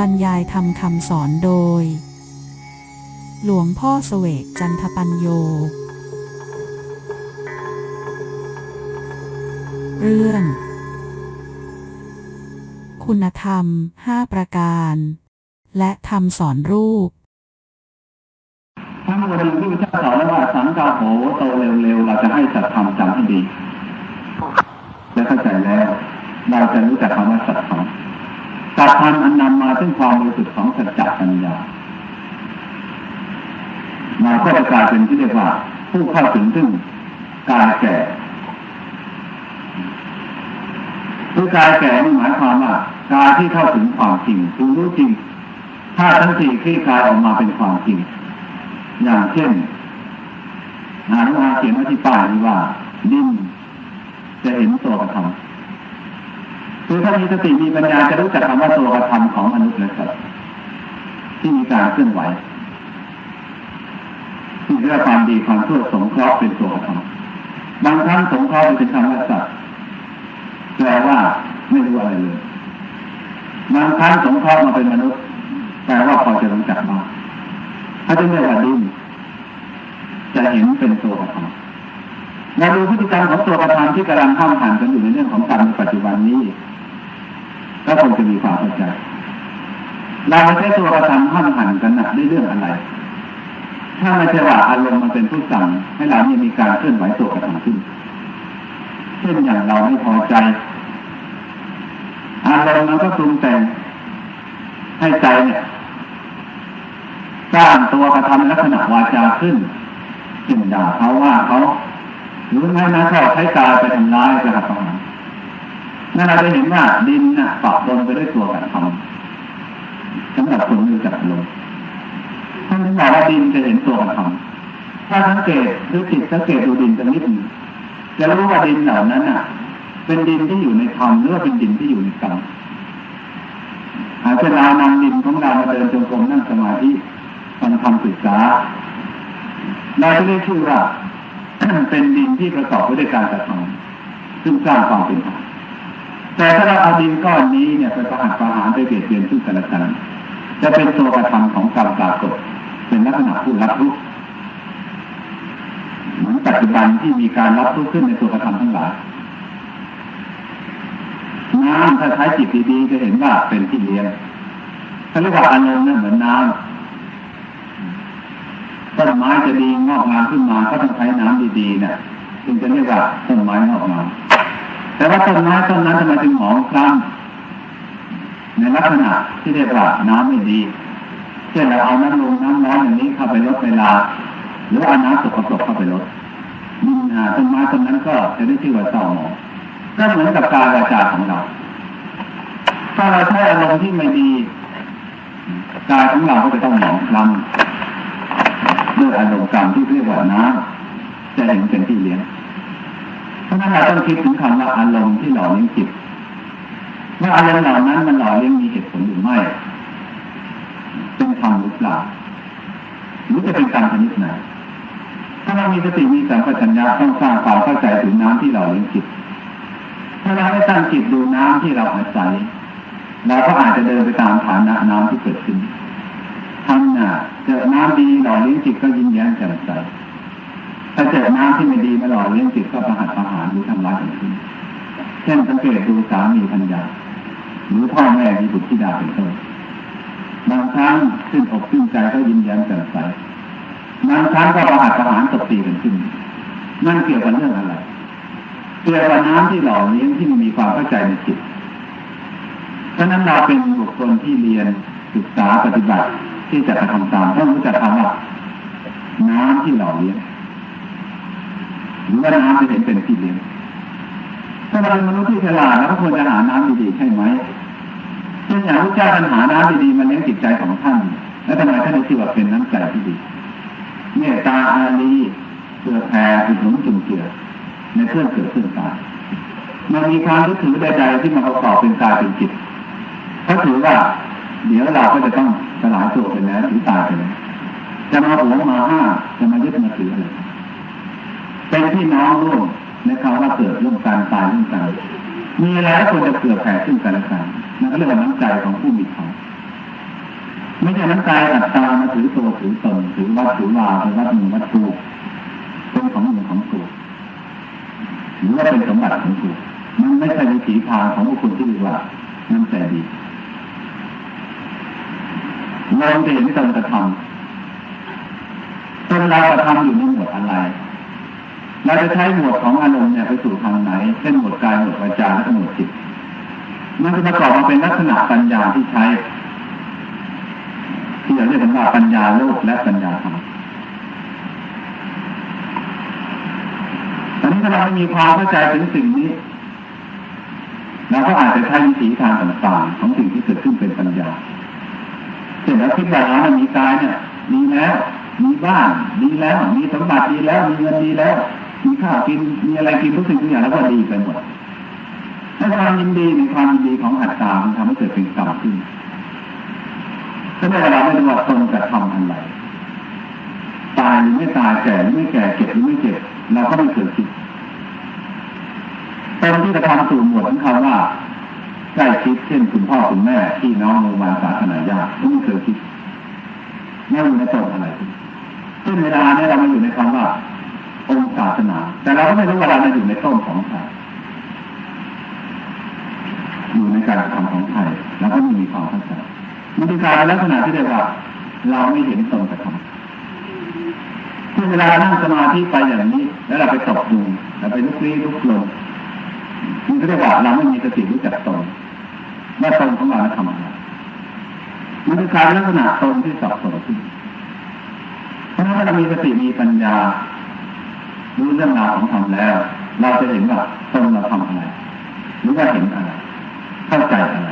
บรรยายทำคำสอนโดย หลวงพ่อเสวกจันทปัญโย เรื่อง คุณธรรม 5 ประการ และทำสอนรูป ทั้งวันหนึ่งที่พระเจ้าสอนแล้วว่าสังกาโหโตเร็วๆ เราจะให้สัตธรรมจำให้ดี และเข้าใจแล้ว เราจะรู้จักคำว่าสัตธรรมสัตธรรมอันนำมา ซึ่งความบริสุทธิ์ของสัจจปัญญาเราก็จะกลายเป็นที่เรียกว่า ผู้เข้าถึงซึ่งกายแก่คือกายแก่นี่หมายความว่ากายที่เข้าถึงความจริงคือรู้จริงถ้าทั้งสี่คลี่คลายออกมาเป็นความจริง อย่างเช่นนารุอาเขียนไว้ที่ป้ายนี้ว่าดิ้นจะเห็นตัวกระทำ คือถ้ามีสติมีปัญญาจะรู้จักคำว่าตัวกระทำของมนุษย์และสัตว์ที่มีการเคลื่อนไหวที่เรียกว่าความดีความชั่วสงเคราะห์เป็นตัวกระทำบางครั้งสงเคราะห์เป็นคำว่าสัตว์แปลว่าไม่รู้อะไรเลยบางครั้งสงเคราะห์มาเป็นมนุษย์แปลว่าพอจะรู้จักบ้างถ้าจะเรียกว่าดิ้นจะเห็นเป็นตัวกระทำเราดูพฤติกรรมของตัวกระทำที่กำลังข้ามผ่านกันอยู่ในเรื่องของกรรมในปัจจุบันนี้ ก็คงจะมีความเข้าใจเราใช้ตัวกระทำห้ามหันกันนะด้วยเรื่องอะไร ถ้าไม่ใช่ว่าอารมณ์มันเป็นผู้สั่งให้เราเนี่ยมีการเคลื่อนไหวตัวกระทำขึ้น เช่นอย่างเราไม่พอใจ อารมณ์มันก็ปรุงแต่งให้ใจเนี่ยสร้างตัวกระทำลักษณะวาจาขึ้นจึงด่าเขาว่าเขาหรือไม่นะเขาใช้กายไปทำร้ายไปหักประหาร นั่นเราจะเห็นว่าดินน่ะปะปนไปด้วยตัวกระทำสำหรับคนม่รู้จักลมท่านถึงบอกว่าดินจะเห็นตัวกระทำถ้าสังเกตหรือจิตสังเกตดูดินสักนิดนึงจะรู้ว่าดินเหล่านั้นน่ะ เป็นดินที่อยู่ในธรรมหรือว่าเป็นดินที่อยู่ในกรรมอาจจะเรานำดินของเรามาเดินจงกรมนั่งสมาธิฟังคำศึกษาเราจะได้ชื่อว่าเป็นดินที่ประกอบไปด้วยการกระทำซึ่งสร้างความเป็นธรรม แต่ถ้าเราเอาดินก้อนนี้เนี่ยไปประหารประหารไปเบียดเบียนซึ่งกันและกันจะเป็นตัวกระทำของกรรมปรากฏเป็นลักษณะผู้รับรู้เหมือนปัจจุบันที่มีการรับรู้ขึ้นในตัวกระทำทั้งหลายน้ำถ้าใช้จิตดีๆจะเห็นว่าเป็นที่เลี้ยงถ้าเรียกว่าอารมณ์นั่นเหมือนน้ำต้นไม้จะดีงอกงามขึ้นมาก็ต้องใช้น้ำดีๆเนี่ยจึงจะเรียกว่าต้นไม้งอกงาม แต่ว่าต้นไม้ต้นนั้นทำไมจึงหอมคล้ำในลักษณะที่เรียกว่าน้ำไม่ดีเช่นเราเอาน้ำลงน้ำร้อนอย่างนี้เข้าไปลดเวลา หรือเอาน้ำสกปรกเข้าไปลดนอ่าต้นไม้ต้นนั้นก็จะได้ชื่อว่าเศร้าหมองก็เหมือนกับการวาจาของเรา ถ้าเราใช้อารมณ์ที่ไม่ดีกายของเราก็จะต้องหมองคล้ำด้วยอารมณ์กรรมที่เรียกว่าน้ำจะเห็นเป็นที่เลี้ยง เพราะนั้นเราต้องคิดถึงคำว่าอารมณ์ที่หล่อเลี้ยงจิตว่าอารมณ์เหล่านั้นมันหล่อเลี้ยงมีเหตุผลหรือไม่ เป็นธรรมหรือเปล่าหรือจะเป็นการชนิดไหนถ้าเรามีสติมีสัมปชัญญะต้องสร้างความเข้าใจถึงน้ำที่หล่อเลี้ยงจิต ถ้าเราไม่ตั้งจิตดูน้ำที่เราอาศัยเราก็อาจจะเดินไปตามฐานะน้ำที่เกิดขึ้นทำน่ะเจอน้ำดีหล่อเลี้ยงจิตก็ยิ้มแย้มแจ่มใส ถ้าเจอน้ำที่ไม่ดีมาหล่อเลี้ยงจิตก็ประหัตประหารหรือทำร้ายกันขึ้นเช่นสังเกตดูสามีพัญญาหรือพ่อแม่ที่บุตรธิดาเป็นต้นบางครั้งขึ้นอกขึ้นใจก็ยิ้มแย้มแจ่ใสบางครั้งก็ประหัตประหารตบตีกันขึ้น นั่นเกี่ยวกับเรื่องอะไรเกี่ยวกับน้ำที่หล่อเลี้ยงที่มันมีความเข้าใจในจิตเพราะนั้นเราเป็นบุคคลที่เรียนศึกษาปฏิบัติที่จะกระทำตามต้องรู้จักคำว่าน้ำที่หล่อเลี้ยง ว่าน้ำจะเห็นเป็นที่เลี้ยงถ้าเราเป็นมนุษย์ที่ฉลาดแล้วก็ควรจะหาน้ำดีๆใช่ไหมเช่นอย่างพระเจ้าท่านหาน้ำดีๆมาเลี้ยงจิตใจของท่าน แล้วทำไมท่านได้ชื่อว่าเป็นน้ำใจที่ดีเมตตาอารีเพื่อแผ่อุดหนุนจุนเจือในเพื่อนเกิดขึ้นตายมันมีความรู้ถือใดๆที่มาประกอบเป็นกายเป็นจิตเขาถือว่า เดี๋ยวเราก็จะต้องสลายตัวไปแล้วถึงตายไปแล้วจะมาหัวมาห้าจะมายึดมาถืออะไร เป็นพี่น้องร่วมในคำว่าเกิดร่วมกันตายร่วมกันมีอะไรก็ควรจะเผื่อแผ่ซึ่งกันและกันนั่นก็เรียกว่าน้ำใจของผู้มีธรรมไม่ใช่น้ำกายอัตตามาถือตัวถือตนถือวัดถือวาเป็นวัดหนึ่งวัดตูเป็นของหนึ่งของตัวหรือว่าเป็นสมบัติของตัวมันไม่ใช่วิถีทางของบุคคลที่เรียกว่าน้ำใจดีเราจะเห็นตนกระทำตนเรากระทำอยู่ในหมวดอะไร เราจะใช้หมวดของอารมณ์เนี่ยไปสู่ทางไหน เช่นหมวดกายหมวดวาจาและหมวดจิต มันจะประกอบมาเป็นลักษณะปัญญาที่ใช้ ที่เราเรียกกันว่าปัญญาโลกและปัญญาธรรมตอนนี้ถ้าเราไม่มีความเข้าใจถึงสิ่งนี้เราก็อาจจะใช้วิถีทางต่างๆของสิ่งที่เกิดขึ้นเป็นปัญญาเช่นเราคิดว่าเรามีกายเนี่ยดีแล้ว มีบ้านดีแล้ว มีสมบัติดีแล้ว มีเงินดีแล้ว มีข้าวกินมีอะไรกินทุกสิ่งทุกอย่างแล้วก็ดีไปหมดถ้าความยินดีในความยินดีของอัตตามันทำให้เกิดเป็นกรรมขึ้นถ้าเมื่อเราไม่รู้ว่าตนจะทำอะไรตายหรือไม่ตายแก่หรือไม่แก่เจ็บหรือไม่เจ็บเราก็ไม่เคยคิดตอนที่จะทำสู่หมวดของคำว่าใกล้ชิดเช่นคุณพ่อคุณแม่พี่น้องโรงพยาบาลสาธารณญาติก็ไม่เคยคิดไม่รู้ในตนอะไรซึ่งเวลาเนี่ยเรามาอยู่ในคำว่า องศาสนา แต่เราก็ไม่รู้ว่าเราอยู่ในต้นของใครอยู่ในการทำของใครแล้วก็ไม่มีความเข้าใจมันเป็นการลักษณะที่เรียกว่า เราไม่เห็นตนกระทำคือเวลานั่งสมาธิไปอย่างนี้ แล้วเราไปตกยุงเราไปลุกลี้ลุกลนมันก็เรียกว่าเราไม่มีสติรู้จักตนว่าตนของเราทำอะไรมันเป็นการลักษณะตนที่สับสนขึ้นเพราะนั้นถ้าเรามีสติมีปัญญา รู้เรื่องราวของธรรมแล้ว เราจะเห็นว่าตนเราทำอะไรหรือว่าเห็นอะไรเข้าใจอะไร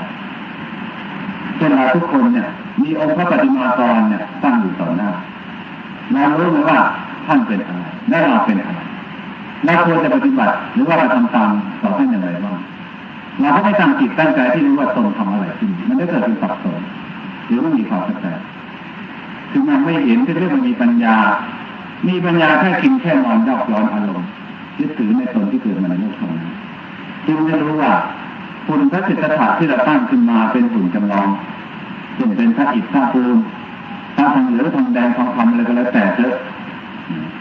เช่นเราทุกคนเนี่ย มีองค์พระปฏิมากรเนี่ยตั้งอยู่ต่อหน้าเรารู้ไหมว่าท่านเป็นอะไรและเราเป็นอะไรเราควรจะปฏิบัติหรือว่าเราทำตามต่อท่านอย่างไรบ้างเราก็ไม่ตั้งจิตตั้งใจที่รู้ว่าตนทำอะไรขึ้นมันได้เกิดเป็นสับสนหรือว่ามีความเข้าใจคือมันไม่เห็นที่เรียกว่ามีปัญญา มีปัญญาแค่กินแค่นอนยอกย้อนอารมณ์ยึดถือในตนที่เกิดมาในโลกเท่านั้นจึงไม่รู้ว่าคุณพระจิตถาที่เราตั้งขึ้นมาเป็นหุ่นจำลองเช่นเป็นพระอิฐพระปูนพระทองเหลืองทองแดงทองคำอะไรก็แล้วแต่เถอะ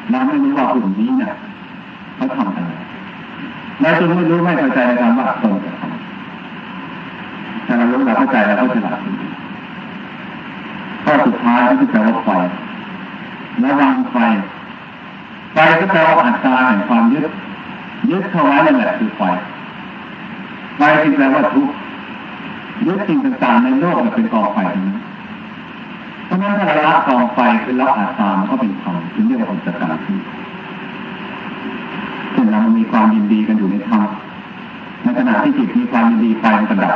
เราไม่รู้ว่าหุ่นนี้เนี่ยเขาทำอะไรเราจึงไม่รู้ไม่เข้าใจในคำว่าตนจะทำแต่เรารู้เราเข้าใจเราก็ฉลาดขึ้นข้อสุดท้ายก็คือแปลว่าไฟ ระวังไฟไฟก็แปลว่าอัตราแห่งความยึดยึดเข้าไว้นั่นแหละคือไฟไฟที่แปลว่าทุกข์ยึดสิ่งต่างๆในโลกเป็นกองไฟนั้เพราะฉะนั้นถ้าเราละกองไฟคือละอัตตาก็เป็นธรรมถึงเรียกว่าองค์การขึ้นเช่นเรามีความยินดีกันอยู่ในธรรมในขณะที่จิตมีความยินดีไฟมันกระดับ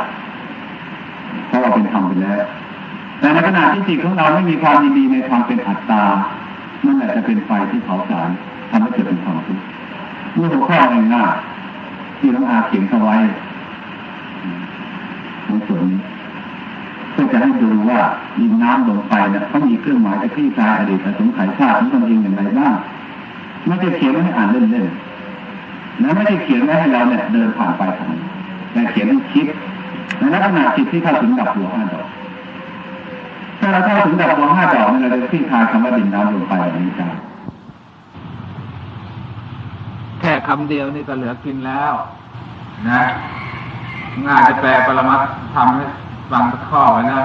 เพราะว่าเป็นธรรมไปแล้วแต่ในขณะที่จิตของเราไม่มีความยินดีในความเป็นอัตตา นั่นแหละจะเป็นไฟที่เผาสารทำให้เกิดเป็นความทุกข์นี่หัวข้อง่ายๆที่น้องอาเขียนเข้าไว้ในส่วนนี้เพื่อจะให้ดูว่าดินน้ำลมไฟเนี่ยเขามีเครื่องหมายจะคลี่คลายอดีตสงไขยชาติของตนเองอย่างไรบ้างไม่ได้เขียนไว้ให้อ่านเล่นๆและไม่ได้เขียนไว้ให้เราเนี่ยเดินผ่านไปผ่านแต่เขียนให้คิดในลักษณะจิตที่เข้าถึงดับหัวห้าดอก ถ้าเราเข้าถึงดอกบัวห้าดอกเนี่เราจะคลี่คลายคำว่าดินน้ำลมไฟอย่างนี้ได้แค่คำเดียวนี่ก็เหลือกินแล้ว นะง่ายจะแปลปรมัตถ์ทำให้ฟังสักข้อไว้นะ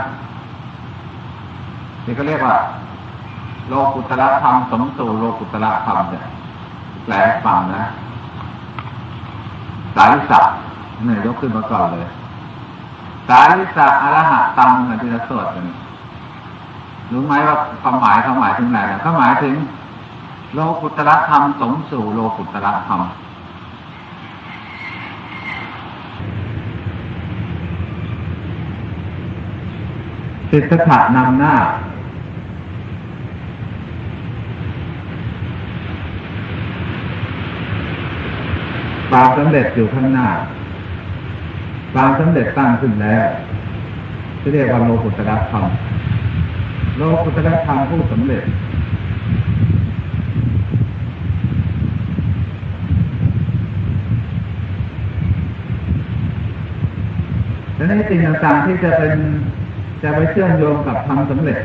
ที่เขาเรียกว่า โลกุตระธรรมสมสู่โลกุตระธรรมเนี่ยแปลฟังนะสาริสัเนี่ยยกขึ้นมาก่อนเลย สาริสักอรหัตตังนี่ยที่เราสวดกัน รู้ไหมว่าความหมายเขามหมายถึงอะไรนะเขาหมายถึง โลกุตระธรรมสมสู่โลกุตระธรรมสิทธัตถะนำหน้าความสำเร็จอยู่ข้างหน้าความสำเร็จตั้งขึ้นแล้วเรียกว่าโลกุตระธรรม โลกุตระธรรมผู้สำเร็จและในสิ่งต่างๆที่จะเป็นจะไปเชื่อมโยงกับทำสำเร็จ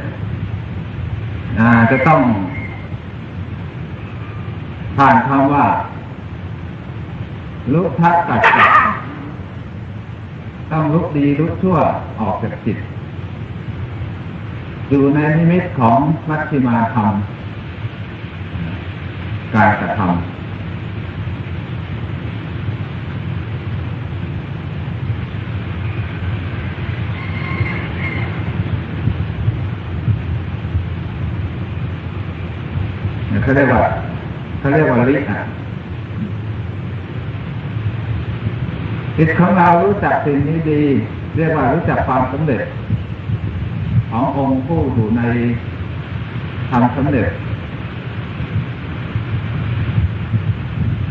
จะต้องผ่านคำว่าลุกทักตัดจัดต้องลุกดีลุกชั่วออกจากจิต อยู่ในนิมิตของมัชฌิมาธรรมการกระทำเนี่ยเขาเรียกว่าเขาเรียกว่าลิอะจิตของเรารู้จักสิ่งนี้ดี เรียกว่ารู้จักความสำเร็จ ขององค์ผู้อยู่ในทำสำเร็จ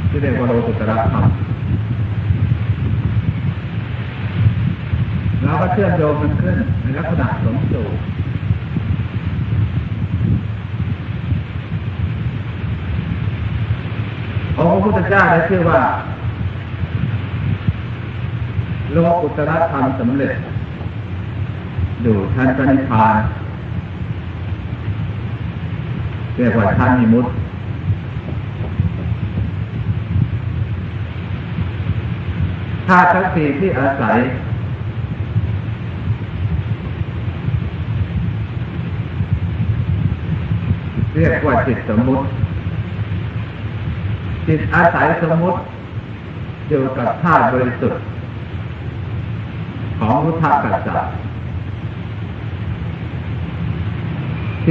ที่เรียกว่าโลกุตระธรรมเราก็เชื่อมโยงมันขึ้นในลักษณะสมสู่องค์พระพุทธเจ้าได้ชื่อว่า โลกุตระธรรมสำเร็จ อยู่ชั้นพระนิพพานเรียกว่าชั้นมิมุตติธาตุทั้งสี่ที่อาศัย เรียกว่าจิตสมมุติ จิตอาศัยสมมุติอยู่กับธาตุบริสุทธิ์ของรุทธกัจจา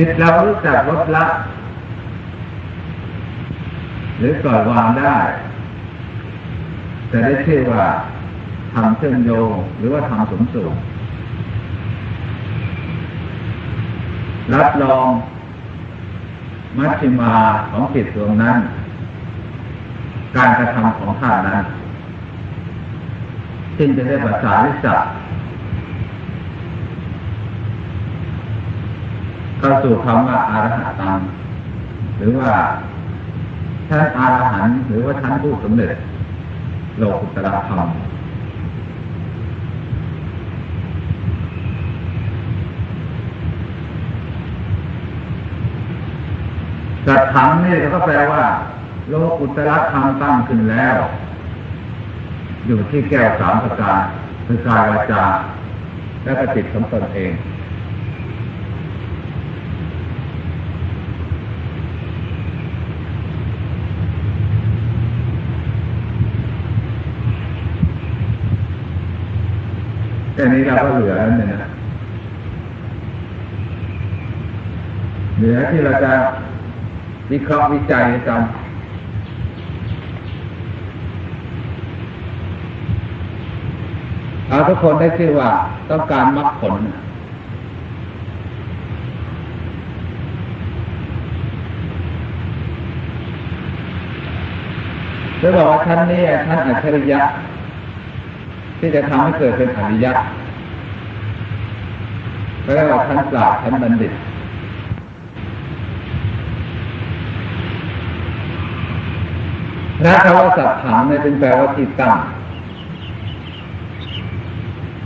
จิตเรารู้จักลดละ หรือปล่อยวางได้จะได้ชื่อว่าทำเชื่อมโยงหรือว่าทำสมสู่รับรอง มัชฌิมาของจิตดวงนั้น การกระทำของท่านนั้นซึ่งจะได้ภาษาลิสั เข้าสู่คำว่าอารหัตตังหรือว่าท่านอารหันหรือว่าท่านผู้สำเร็จโลกุตระธรรมกัดถังนี่ก็แปลว่า โลกุตระธรรมตั้งขึ้นแล้ว อยู่ที่แก้วสามประการคือกายวาจาและก็จิตของตนเอง ค่นี้เราก็เหลือแล้วเนี่ยนะเหลือที่เราจะวิเคราะห์วิจัยกันเอาทุกคนได้ชื่อว่าต้องการมรรคผลจะบอกว่าท่านนี้ท่านอัจฉริยะ ที่จะทำให้เกิดเป็นอริยะเรียกว่าท่านปราชญ์ท่านบัณฑิต นะคำว่าสัตถังเนี่ยเป็นแปลว่าที่ตั้ง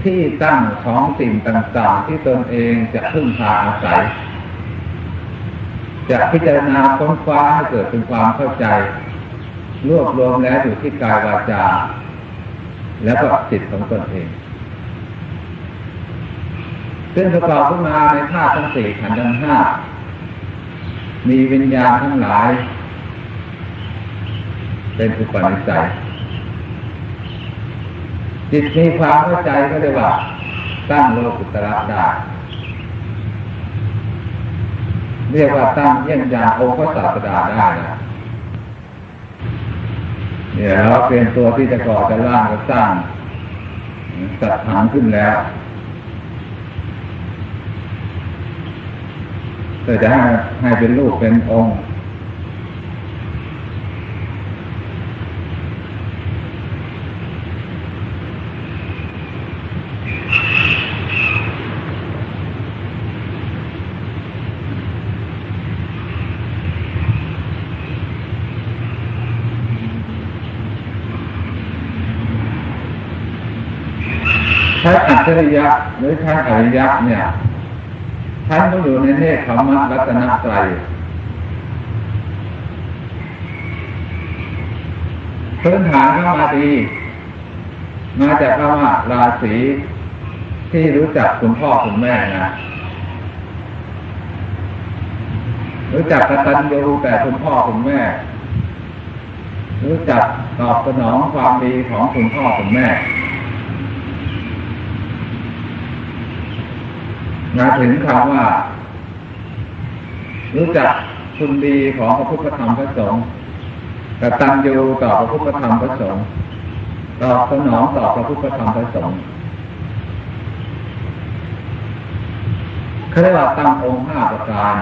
ที่ตั้งของสิ่งต่างๆ ที่ตนเองจะพึ่งพาอาศัย จะพิจารณาค้นคว้าให้เกิดเป็นความเข้าใจ รวบรวมแล้วอยู่ที่กายวาจา แล้วก็จิตของตนเองซึ่งประกอบขึ้นมาในธาตุทั้งสี่ขันธ์ทั้งห้ามีวิญญาณทั้งหลาย เป็นอุปนิสัยจิตมีความเข้าใจก็เรียกว่าตั้งโลกุตระได้เรียกว่าตั้งเยี่ยงยานองค์พระศาสดาได้นะ เนี่ยเราเป็นตัวที่จะก่อจะร่างจะสร้างสัตว์ฐานขึ้นแล้วแต่จะให้ให้เป็นรูปเป็นองค์ นใช้อัจฉริยะหรือใช้อริยะเนี่ยท่านก็อยู่ในเนคขมะรัตนตรัยพื้นฐานเข้ามาดีมาจากคำว่าราศีที่รู้จักคุณพ่อคุณแม่นะรู้จักกตัญญูแต่คุณพ่อคุณแม่ รู้จักตอบสนองความดีของคุณพ่อคุณแม่ มาถึงคำว่า รู้จักคุณดีของพระพุทธธรรมพระสงฆ์กตัญญูต่อพระพุทธธรรมพระสงฆ์ตอบสนองต่อพระพุทธธรรมพระสงฆ์เขาเรียกว่าตั้งองค์ห้าประการ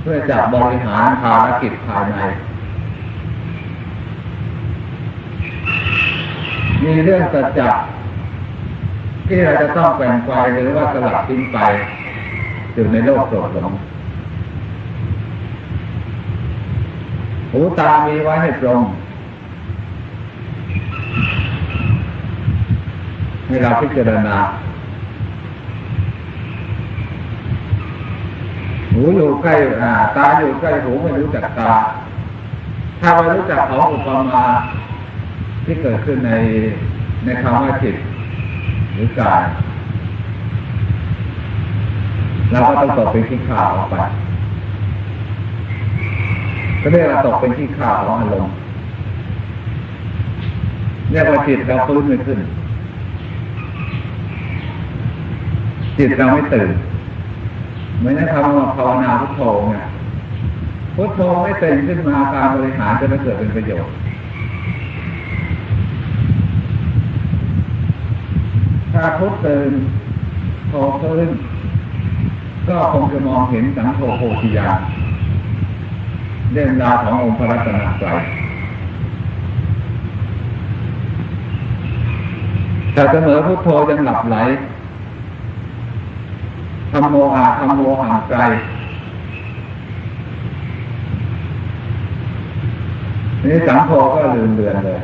เพื่อจะบริหารภารกิจภายใน มีเรื่องสัจจะ ที่เราจะต้องแบ่งไปหรือว่าสลับทิ้งไปอยู่ในโลกโสดหลงหูตามีไว้ให้ตรงให้เราพิจารณาหูอยู่ใกล้าตาอยู่ใกล้หูไม่รู้จักตา ถ้าไม่รู้จักของอุปมาที่เกิดขึ้นในในคำว่าจิต หรือกายเราก็ต้องตกเป็นที่ข่าวออกไปก็เรียกว่าตกเป็นที่ข่าวของอารมณ์เรียกว่าจิตเราฟื้นไม่ขึ้น จิตเราไม่ตื่นเหมือนคำว่าภาวนาพุทโธไงพุทโธไม่ตื่นขึ้นมาการบริหารจะไม่เกิดเป็นประโยชน์ ถ้าพุทตื่นโธตื่นก็คงจะมองเห็นสังโฆโพธิญาณเรื่องราวขององค์พระรัตนตรัยแต่เสมอพุทโธยังหลับไหลธรรมโมอาธรรมโมห่างไกลนี่สังโฆก็ลืมเลือนเลย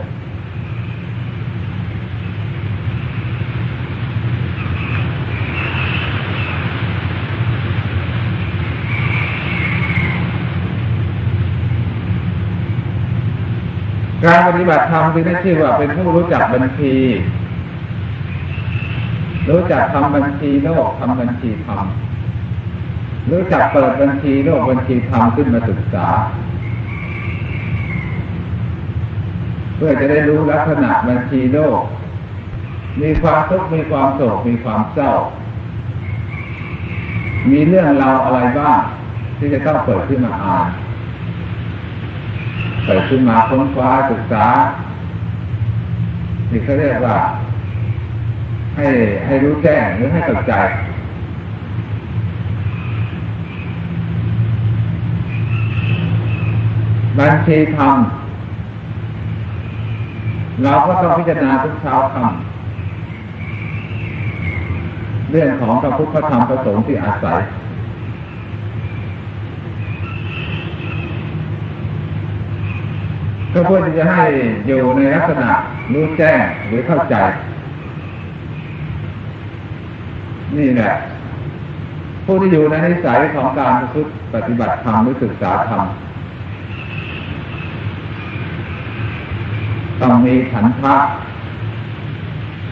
การปฏิบัติธรรมจึงได้ชื่อว่าเป็นผู้รู้จักบัญชี รู้จักทำบัญชีโลกทำบัญชีธรรมรู้จักเปิดบัญชีโลกบัญชีธรรมขึ้นมาศึกษา เพื่อจะได้รู้ลักษณะบัญชีโลก มีความทุกข์มีความโศกมีความเศร้า มีเรื่องราวอะไรบ้างที่จะต้องเปิดขึ้นมาอ่าน เปิดขึ้นมาค้นคว้าศึกษานี่เขาเรียกว่า ให้ให้รู้แจ้งหรือให้เข้าใจบัญชีธรรมเราก็ต้องพิจารณาทุกเช้าธรรมเรื่องของพระพุทธธรรมประสงค์ที่อาศัย ก็เพื่อที่จะให้อยู่ในลักษณะรู้แจ้งหรือเข้าใจ นี่แหละผู้ที่อยู่ในนิสัยของการประพฤติปฏิบัติธรรมหรือศึกษาธรรมต้องมีฉันทะ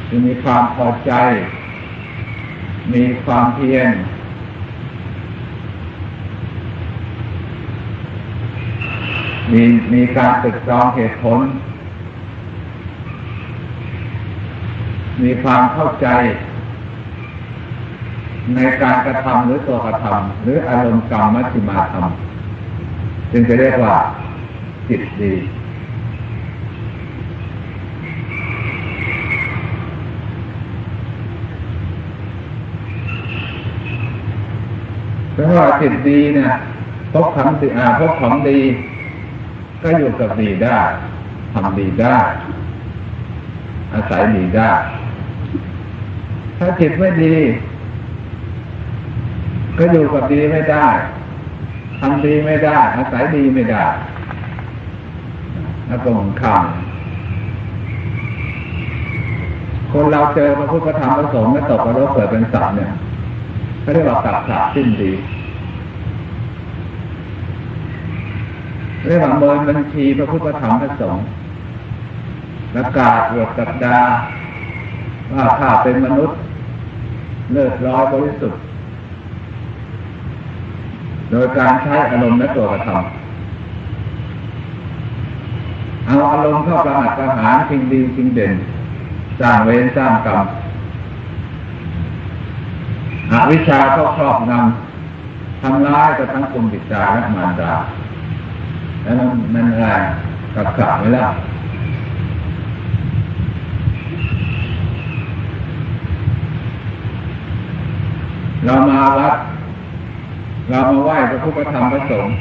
คือมีความพอใจ มีความเพียร มีมีการตึกตรองเหตุผล มีความเข้าใจ ในการกระทำหรือตัวกระทำหรืออารมณ์กรรมมัชฌิมาธรรมจึงจะเรียกว่าจิตดีเพราะว่าจิตดีเนี่ยพบของดีอ่าพบของดี ก็อยู่กับดีได้ทำดีได้ อาศัยดีได้ ถ้าจิตไม่ดี ก็อยู่กับดีไม่ได้ทำดีไม่ได้ อาศัยดีไม่ได้แล้วก็มองข้ามคนเราเจอพระพุทธธรรมพระสงฆ์แล้วตกนรกเกิดเป็นสัตว์เนี่ยเขาเรียกว่าตัดขาดสิ้นดี เรียกว่าเมินบัญชีพระพุทธธรรมพระสงฆ์ประกาศอวดสัปดา ว่าข้าเป็นมนุษย์ เลิศร้อยบริสุทธิ์ โดยการใช้อารมณ์และตัวกระทำเอาอารมณ์เข้าประหัตประหารชิงดีชิงเด่น สร้างเวรสร้างกรรมอวิชชาก็ครอบงำทำร้ายกระทั่งคุณบิดาและมารดา แล้วมันอะไรกับขับไม่แล้วเรามาวัด เรามาไหว้พระพุทธธรรมพระสงฆ์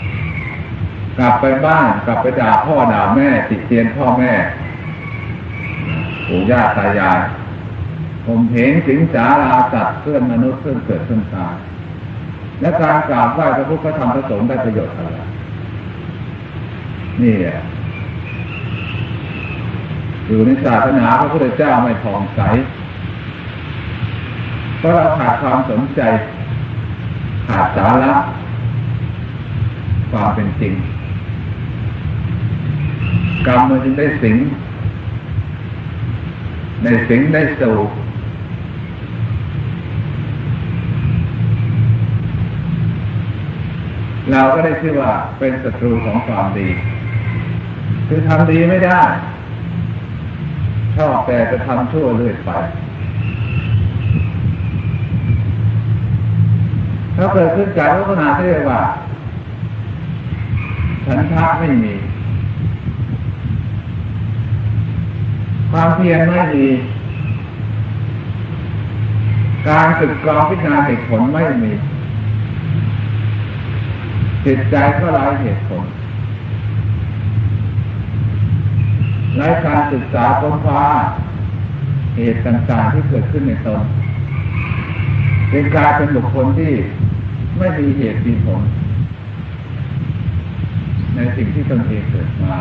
กลับไปบ้านกลับไปด่าพ่อด่าแม่ติดเตียนพ่อแม่ปู่ย่าตายาย ผมเห็นสิงสาราสัตว์เพื่อนมนุษย์เพื่อนเกิดเพื่อนตายและการกราบไหว้พระพุทธธรรมพระสงฆ์ได้ประโยชน์อะไร นี่แหละอยู่ในศาสนาพระพุทธเจ้าไม่ผ่องใสเพราะเราขาดความสนใจ ขาดสาระความเป็นจริง กรรมมันจึงได้สิงในสิงได้สู่เราก็ได้ชื่อว่าเป็นศัตรูของความดี คือทำดีไม่ได้ ชอบแต่จะทำชั่วเรื่อยไปถ้าเกิดขึ้นจากลักษณะที่เรียกว่าฉันทะไม่มี ความเพียรไม่มี การศึกกรองพิจารณาเหตุผลไม่มีจิตใจก็ไร้เหตุผล ไร้การศึกษาค้นคว้าเหตุต่างๆที่เกิดขึ้นในตนเป็นกลายเป็นบุคคลที่ไม่มีเหตุมีผล ในสิ่งที่ตนเองเกิดมา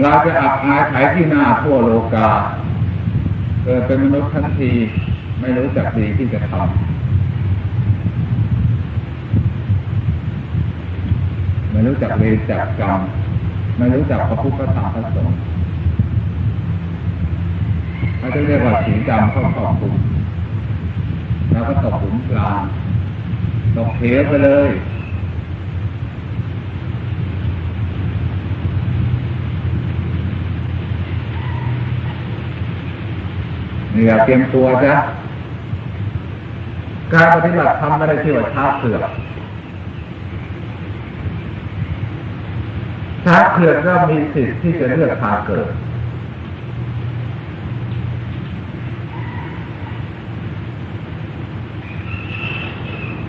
เราจะอับอายขายที่หน้าทั่วโลกา เกิดเป็นมนุษย์ทันทีไม่รู้จักดีที่จะทำไม่รู้จักเวรจักกรรมไม่รู้จักพระพุทธธรรมพระสงฆ์เขาจะเรียกว่าสีดำเข้าครอบคลุมแล้วก็ตกหลุมกลางตกเหวไปเลย นี่อย่าเตรียมตัวจ้ะการปฏิบัติธรรมไม่ได้ชื่อว่าช้าเผือกช้าเผือกก็มีสิทธิ์ที่จะเลือกทางเกิด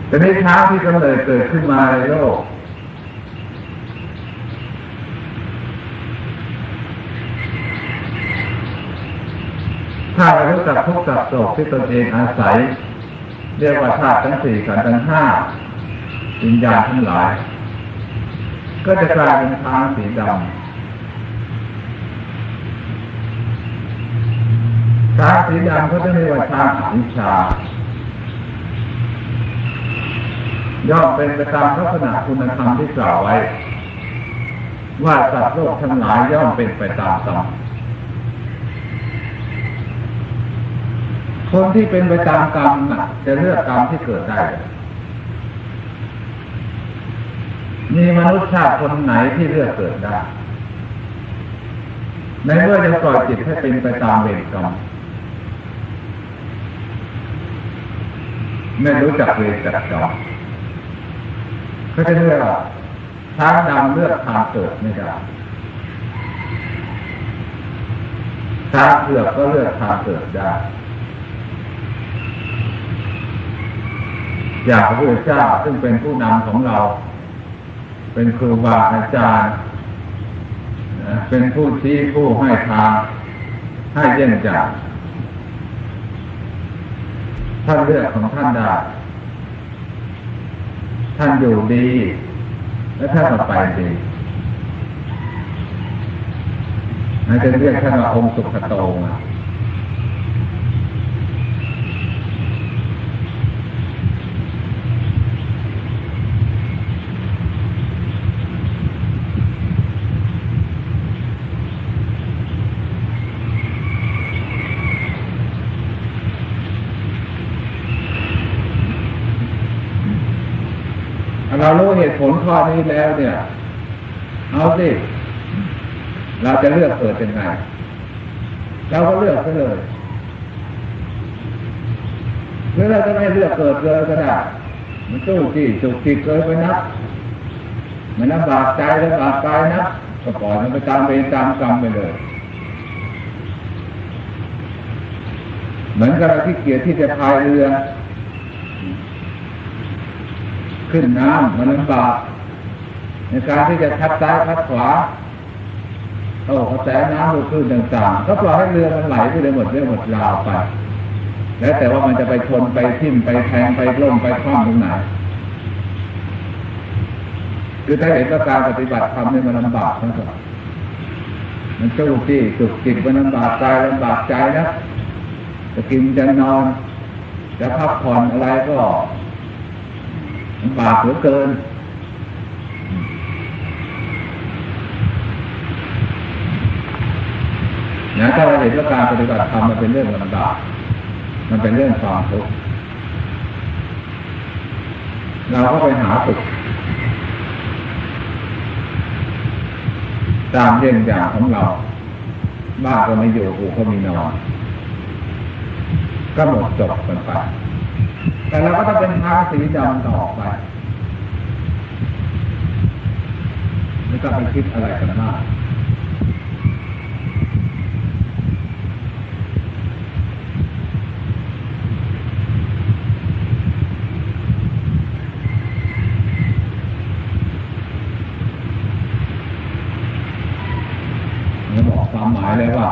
แต่ในช้าที่กำเนิดเกิดขึ้นมาในโลก ถ้าเรารู้จักทุกข์จักโศกที่ตนเองอาศัย เรียกว่าธาตุทั้งสี่ขันธ์ทั้งห้าวิญญาณทั้งหลาย ก็จะกลายเป็นช้างสีดำช้างสีดำเขาจะเรียกว่าช้างอวิชชาย่อมเป็นไปตามลักษณะคุณธรรมที่กล่าวไว้ ว่าสัตว์โลกทั้งหลายย่อมเป็นไปตามกรรม คนที่เป็นไปตามกรรมน่ะจะเลือกกรรมที่เกิดได้ มีมนุษย์ชาติคนไหนที่เลือกเกิดได้ในเมื่อยังปล่อยจิตให้เป็นไปตามเวรกรรมไม่รู้จักเวรจักกรรมเขาจะเรียกว่าช้างดำเลือกทางเกิดไม่ได้ช้างเผือกก็เลือกทางเกิดได้ อย่างพระพุทธเจ้าซึ่งเป็นผู้นำของเรา เป็นครูบาอาจารย์ เป็นผู้ชี้ผู้ให้ทาง ให้เยี่ยงจากท่านเลือกของท่านได้ท่านอยู่ดี และท่านก็ไปดีนั่นจะเรียกท่านว่าองค์สุขโตมา เรารู้เหตุผลข้อนี้แล้วเนี่ย เอาสิ เราจะเลือกเกิดเป็นไงเราก็เลือกไปเลยหรือเราจะไม่เลือกเกิดเลยก็ได้ มันสู้ที่สุกจิตเกินไปนักมันลำบบากใจแลำบากกายนักก็ปล่อยมันไปตามเวรตามกรรมไปเลย เหมือนกับเราที่เกียจที่จะพายเรือ ขึ้นน้ำมันลำบากในการที่จะทัดซ้ายทัดขวาโอ้กระแสน้ำลูกคลื่นต่างๆ ก็ปล่อยให้เรือมันไหลไปเลยหมดเรื่องหมดราวไป แล้วแต่ว่ามันจะไปชนไปทิ่มไปแทงไปล่มไปคว่ำตรงไหนคือถ้าเห็นว่าการปฏิบัติธรรมนี่มันลำบากนะครับมันเจ้าที่จุกจิตมันลำบากกายลำบากใจนะจะกินจะนอนจะพักผ่อนอะไรก็ลำ บากเหลือเกิน นะถ้าเราเห็นว่าการปฏิบัติธรรมมันเป็นเรื่องลำบากมันเป็นเรื่องความทุกข์เราก็ไปหาสุขตามเรื่องอย่างของเรา บ้านก็ไม่อยู่อูก็มีนอน ก็หมดจบกันไป แต่เราก็ต้องเป็นทางสีดำต่อไปไม่ต้องไปคิดอะไรกันมากเราบอกความหมายเลยว่า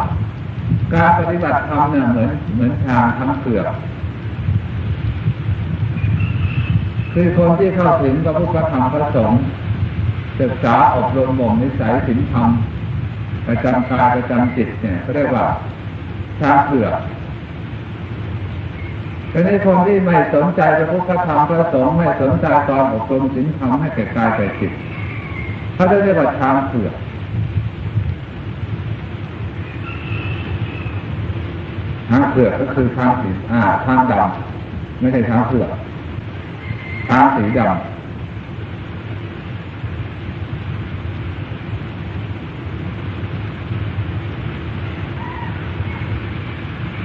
การปฏิบัติธรรมเนี่ยเหมือนเหมือนทางทั้งเปลือก คือคนที่เข้าถึงพระพุทธธรรมพระสงฆ์ศึกษาอบรมบ่มนิสัยศีลธรรมประจำกายประจำจิตเนี่ยเขาเรียกว่าทางเปลือกแต่ในคนที่ไม่สนใจพระพุทธธรรมพระสงฆ์ไม่สนใจตอนอบรมศีลธรรมให้แก่กายแก่จิตเขาจะเรียกว่าทางเปลือกทางเผือกก็คือทางสีอ่าทางดำไม่ใช่ทางเผือก ทางสีดำ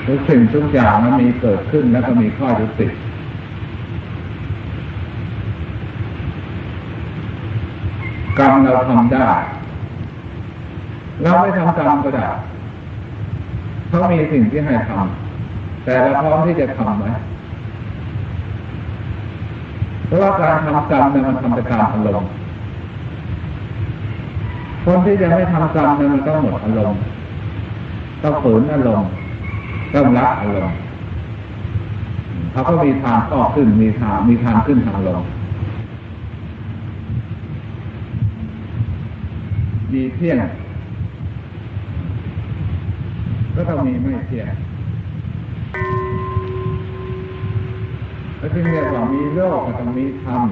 ทุกสิ่งทุกอย่างมันมีเกิดขึ้นแล้วก็มีข้อยุติกรรมเราทำได้ เราไม่ทำกรรมก็ได้เขามีสิ่งที่ให้ทำแต่เราพร้อมที่จะทำไหม เพราะว่าการทำกรรมเนี่ยมันทำไปตามอารมณ์คนที่จะไม่ทำกรรมเนี่ยมันต้องหมดอารมณ์ต้องฝืนอารมณ์ต้องละอารมณ์เขาก็มีทางข้อขึ้นมีทางมีทางขึ้นทางลงมีเที่ยงก็ต้องมีไม่เที่ยง แล้วจึงเรียกว่ามีโลกก็ต้องมีธรรม